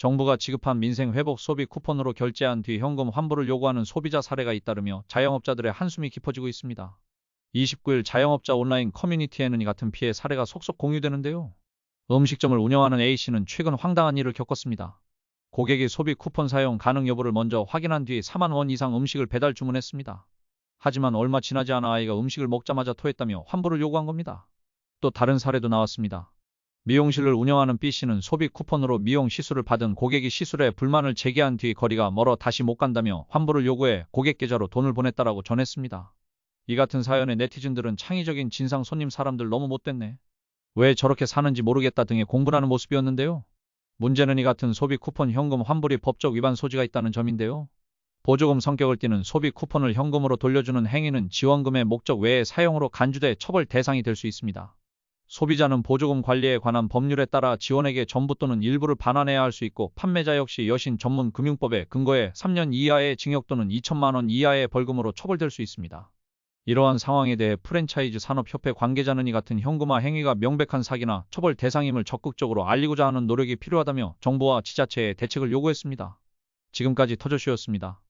정부가 지급한 민생 회복 소비 쿠폰으로 결제한 뒤 현금 환불을 요구하는 소비자 사례가 잇따르며 자영업자들의 한숨이 깊어지고 있습니다. 29일 자영업자 온라인 커뮤니티에는 이 같은 피해 사례가 속속 공유되는데요. 음식점을 운영하는 A씨는 최근 황당한 일을 겪었습니다. 고객이 소비 쿠폰 사용 가능 여부를 먼저 확인한 뒤 4만 원 이상 음식을 배달 주문했습니다. 하지만 얼마 지나지 않아 아이가 음식을 먹자마자 토했다며 환불을 요구한 겁니다. 또 다른 사례도 나왔습니다. 미용실을 운영하는 B씨는 소비 쿠폰으로 미용 시술을 받은 고객이 시술에 불만을 제기한 뒤 거리가 멀어 다시 못 간다며 환불을 요구해 고객 계좌로 돈을 보냈다라고 전했습니다. 이 같은 사연에 네티즌들은 창의적인 진상 손님 사람들 너무 못됐네. 왜 저렇게 사는지 모르겠다 등의 공분하는 모습이었는데요. 문제는 이 같은 소비 쿠폰 현금 환불이 법적 위반 소지가 있다는 점인데요. 보조금 성격을 띠는 소비 쿠폰을 현금으로 돌려주는 행위는 지원금의 목적 외에 사용으로 간주돼 처벌 대상이 될 수 있습니다. 소비자는 보조금 관리에 관한 법률에 따라 지원액의 전부 또는 일부를 반환해야 할 수 있고 판매자 역시 여신 전문 금융법에 근거해 3년 이하의 징역 또는 2천만 원 이하의 벌금으로 처벌될 수 있습니다. 이러한 상황에 대해 프랜차이즈 산업협회 관계자는 이 같은 현금화 행위가 명백한 사기나 처벌 대상임을 적극적으로 알리고자 하는 노력이 필요하다며 정부와 지자체에 대책을 요구했습니다. 지금까지 터저쇼였습니다.